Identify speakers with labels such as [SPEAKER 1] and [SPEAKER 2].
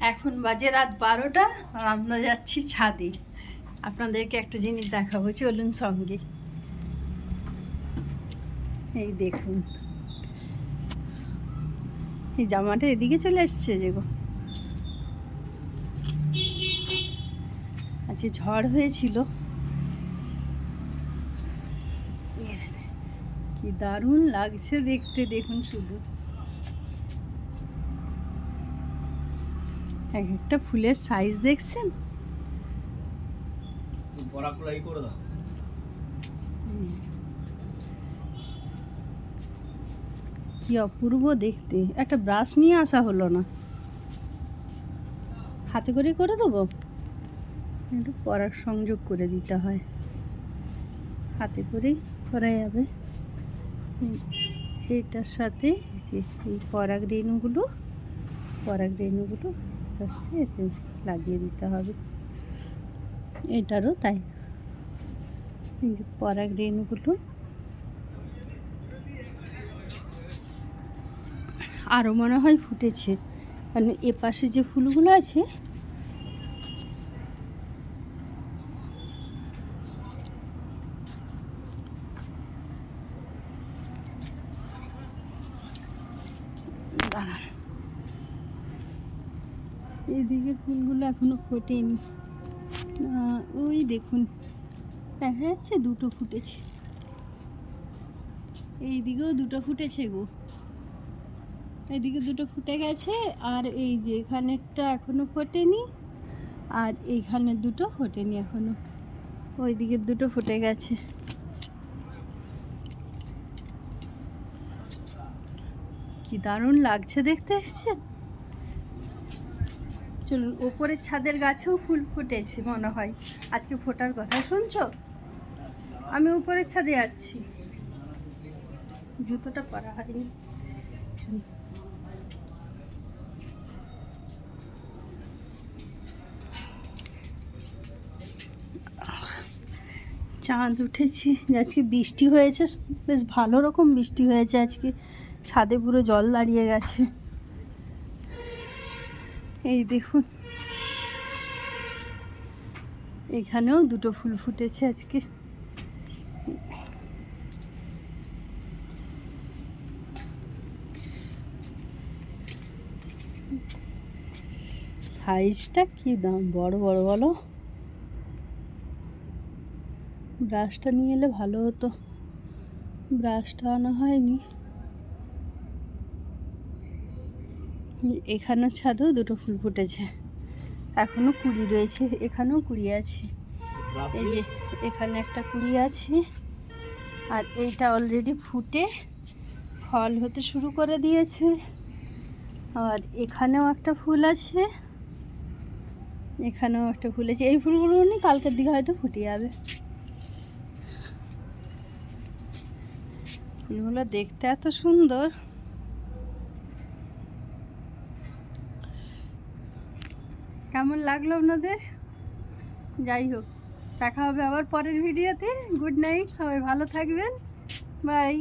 [SPEAKER 1] এখন বাজে রাত বারোটা, আর আমরা যাচ্ছি ছাদে। আপনাদেরকে একটা জিনিস দেখাবো, চলুন সঙ্গে। এই দেখুন। এই জামাটা এদিকে চলে এসছে যে গো। আজকে ঝড় হয়েছিল। কি দারুণ লাগছে দেখতে, দেখুন শুধু। এক একটা ফুলের সাইজ দেখছেন? কি অপূর্ব দেখতে। একটা ব্রাশ নিয়ে আসা হলো না। হাতে করে করে দেবো? একটু পরার সংযোগ করে দিতে হয়। হাতে করেই করা যাবে। এইটার সাথে এই যে এই পরাগ রেণুগুলো পরাগ রেণুগুলো আস্তে আস্তে এতে লাগিয়ে দিতে হবে। এটারও তাই। এই যে আরও মনে হয় ফুটেছে। মানে এ পাশে যে ফুলগুলো আছে এদিকের ফুলগুলো এখনও ফোটেনি। ওই দেখুন, দেখা যাচ্ছে দুটো ফুটেছে। এই দিকেও দুটো ফুটেছে গো। এদিকে দুটো ফুটে গেছে, আর এই যে এখানেরটা এখনও ফোটেনি, আর এইখানে দুটো ফোটেনি এখনও। ওই দিকের দুটো ফুটে গেছে। কি দারুণ লাগছে দেখতে এসছেন চলুন ওপরের ছাদের গাছেও ফুল ফুটেছে মনে হয়। আজকে ফোটার কথা শুনছো? আমি উপরের ছাদে যাচ্ছি জুতোটা পরা হয়নি। চাঁদ উঠেছি, আজকে বৃষ্টি হয়েছে, বেশ ভালো রকম বৃষ্টি হয়েছে আজকে। ছাদে পুরো জল দাঁড়িয়ে গেছে। এই দেখুন। এখানেও দুটো ফুল ফুটেছে আজকে। সাইজটা কি দাম? বড় বড় বলো। ব্রাশটা নিয়ে এলে ভালো হতো। ব্রাশটা আনা হয়নি। এখানেও ছাদেও দুটো ফুল ফুটেছে। এখনও কুড়ি রয়েছে এখানেও কুড়ি আছে। এই যে এখানে একটা কুড়ি আছে। আর এইটা অলরেডি ফুটে ফল হতে শুরু করে দিয়েছে। আর এখানেও একটা ফুল আছে। এখানেও একটা ফুল আছে। এই ফুলগুলো নিয়ে কালকের দিকে হয়তো ফুটে যাবে। ফুলগুলো দেখতে এত সুন্দর। কেমন লাগল আপনাদের? যাই হোক, দেখা হবে আবার পরের ভিডিওতে। গুড নাইট সবাই ভালো থাকবেন। বাই